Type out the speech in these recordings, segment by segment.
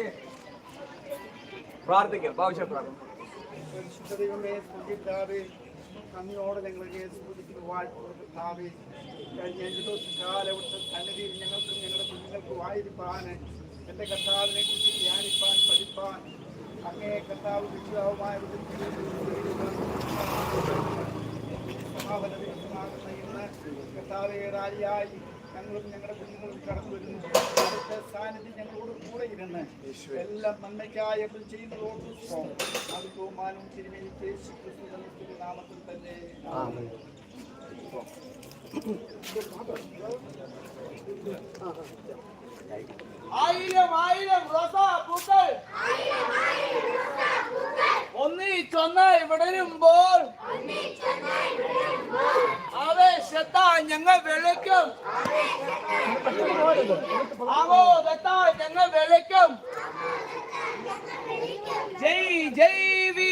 Okay പ്രാർത്ഥിക്കാം ഭാവശ്യം പരിശുദ്ധ ദൈവമേ സ്തുതിക്കാതെ നന്ദിയോടെ ഞങ്ങൾക്ക് സ്തുതിക്കുന്നു വാഴ്ത്താതെ കഴിഞ്ഞ അഞ്ച് ദിവസക്കാലം അവിടുത്തെ സന്നിധിയിൽ ഞങ്ങൾക്കും ഞങ്ങളുടെ കുഞ്ഞുങ്ങൾക്ക് വായിരിപ്പാൻ എന്റെ കർത്താവിനെ കുറിച്ച് ധ്യാനിപ്പാൻ പഠിപ്പാൻ അങ്ങേ കർത്താവ് വിശ്വാസമായ സമാപന ദിവസമാകുന്ന ഇന്ന് കർത്താവെ റാലിയായി ഞങ്ങളും ഞങ്ങളുടെ കുഞ്ഞുങ്ങളും കടന്നു വരുന്നു. അവിടുത്തെ സാന്നിധ്യം ഞങ്ങളോട് കൂടെ ഇരുന്ന് എല്ലാം നന്മയ്ക്കായ ചെയ്യുന്നതോടൊപ്പം അത് ബഹുമാനവും തിരുമേനിക്ക് നാമത്തിൽ തന്നെ. ആയിരം ആയിരം റോസാ പൂക്കൾ ഇവിടെ വിടരുമ്പോൾ ആവേശത്താൽ ഞങ്ങൾ വിളിക്കും ആമോദത്താൽ ഞങ്ങൾ വിളിക്കും ജയ് ജയ് വി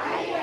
I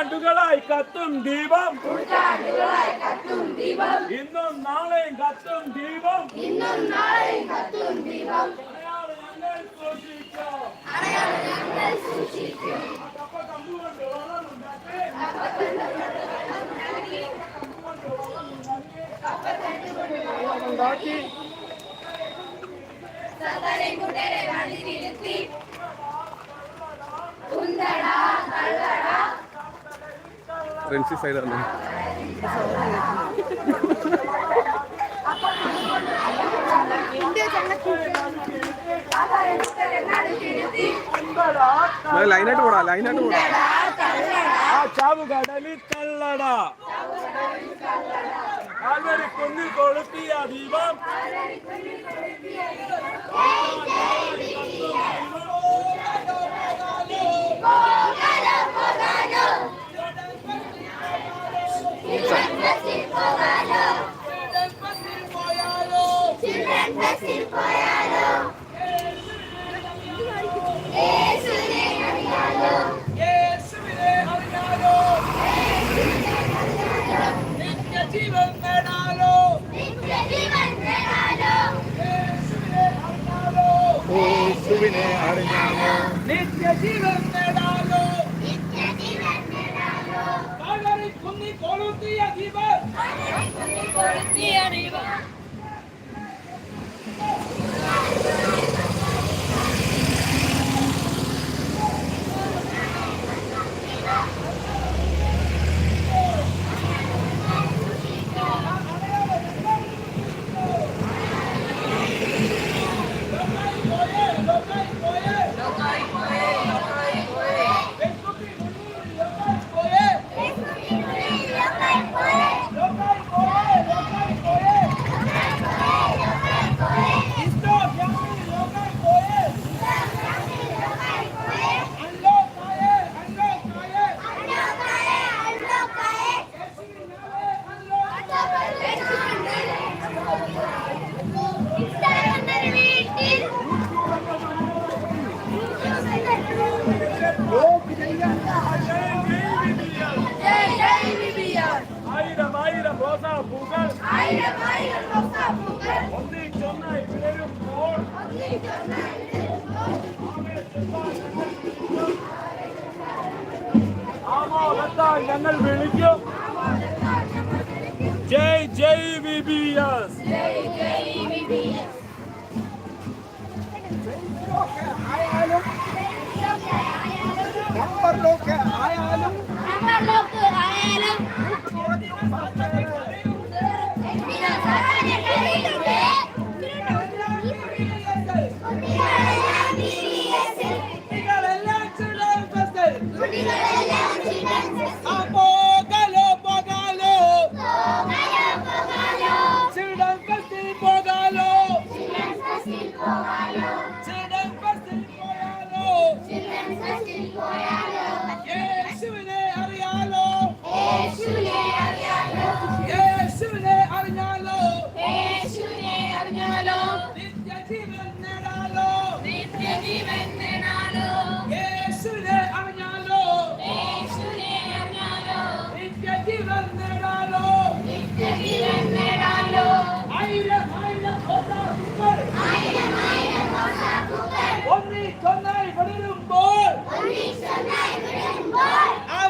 நூற்றாண்டுகளாய் கத்தும் தீபம். நூற்றாண்டுகளாய் கத்தும் தீபம். இன்னும் நாளை கத்தும் தீபம். இன்னும் நாளை கத்தும் நிறுத்தி உந்தடா கல்லடா ഫ്രണ്ട്സി സൈഡാണ് ലൈനായിട്ട് പോടാ ലൈനായിട്ട് പോടാ. ആ ചാവ് കടലിൽ തള്ളടാ കാൽവരി കുന്നിൽ കൊളുത്തിയ ദീപം. ಹೂವಿನೇ ಹಾಡಿನಾನು ನಿತ್ಯ ಜೀವನ್ನೇ ನಾನು ನಿತ್ಯ ಜೀವನ್ನೇ ನಾನು ಕಾಗರಿ ಕುನ್ನಿ ಕೊಳುತ್ತೀಯ ದೀಪ ಕಾಗರಿ ಕುನ್ನಿ ಕೊಳುತ್ತೀಯ ದೀಪ J J V B S. J J V B S. Number one, I am. name is Mark. I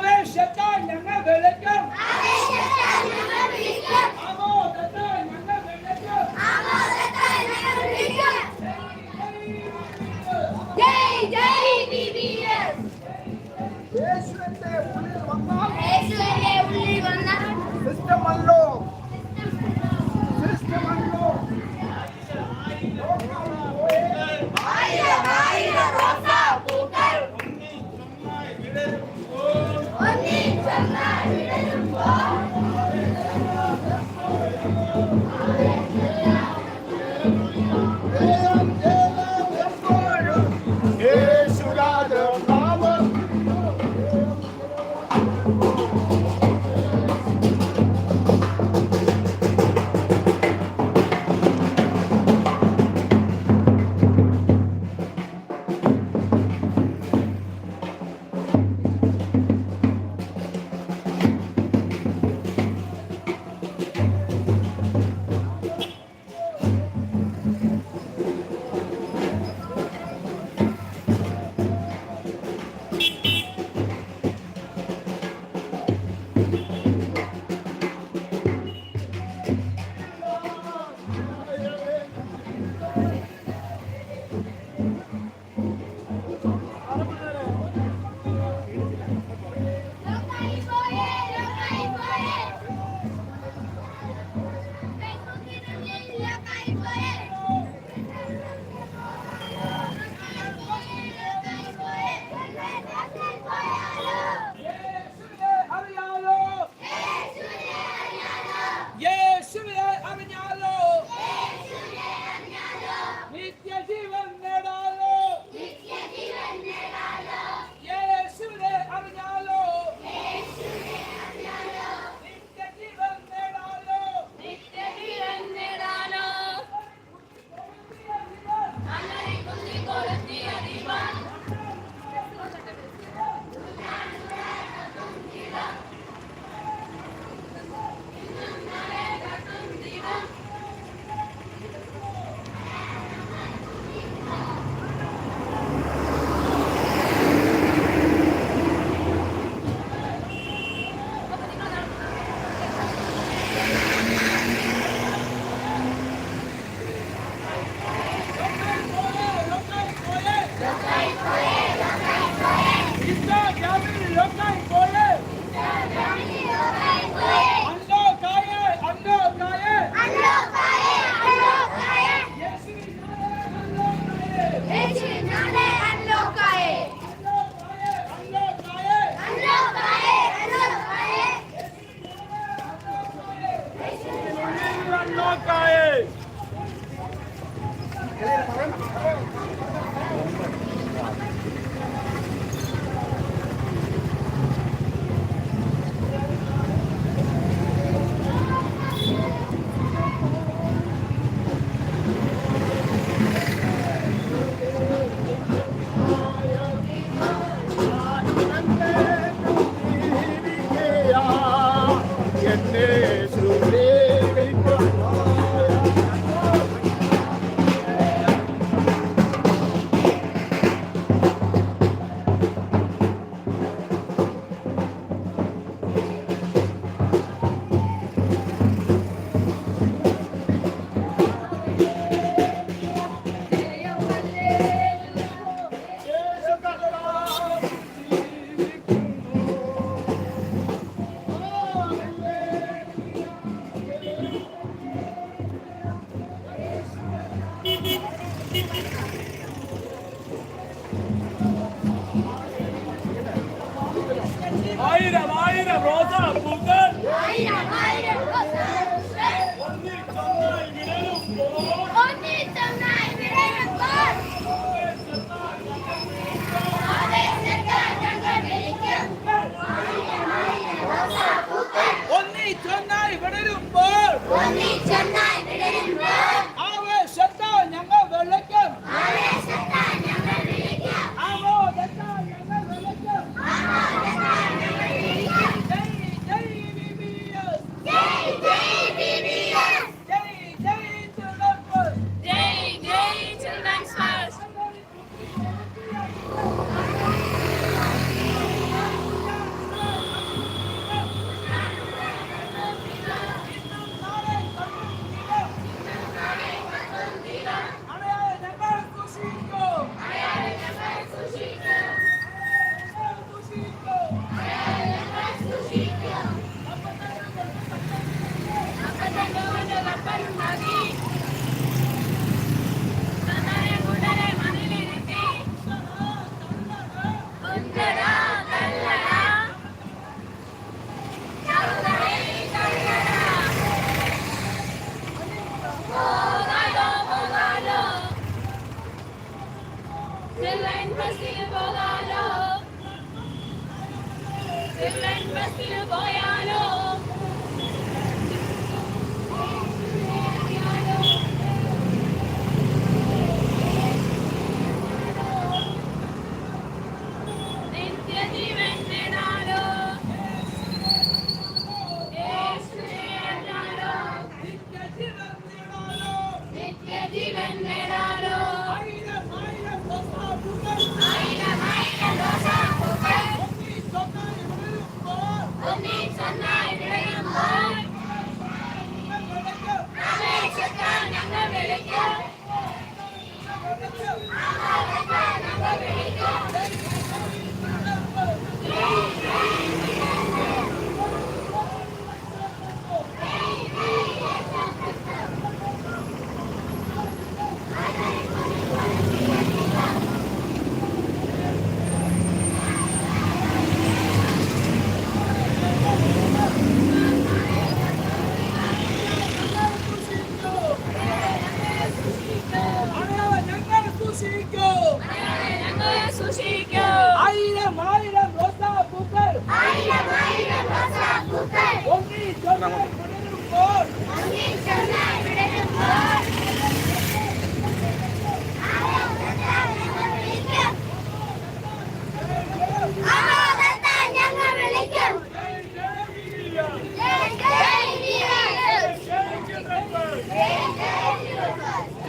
அவங்க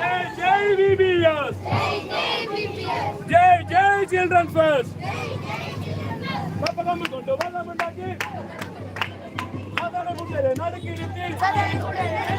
Jai Jai Children First! Jai Jai Children First! நடக்கிறது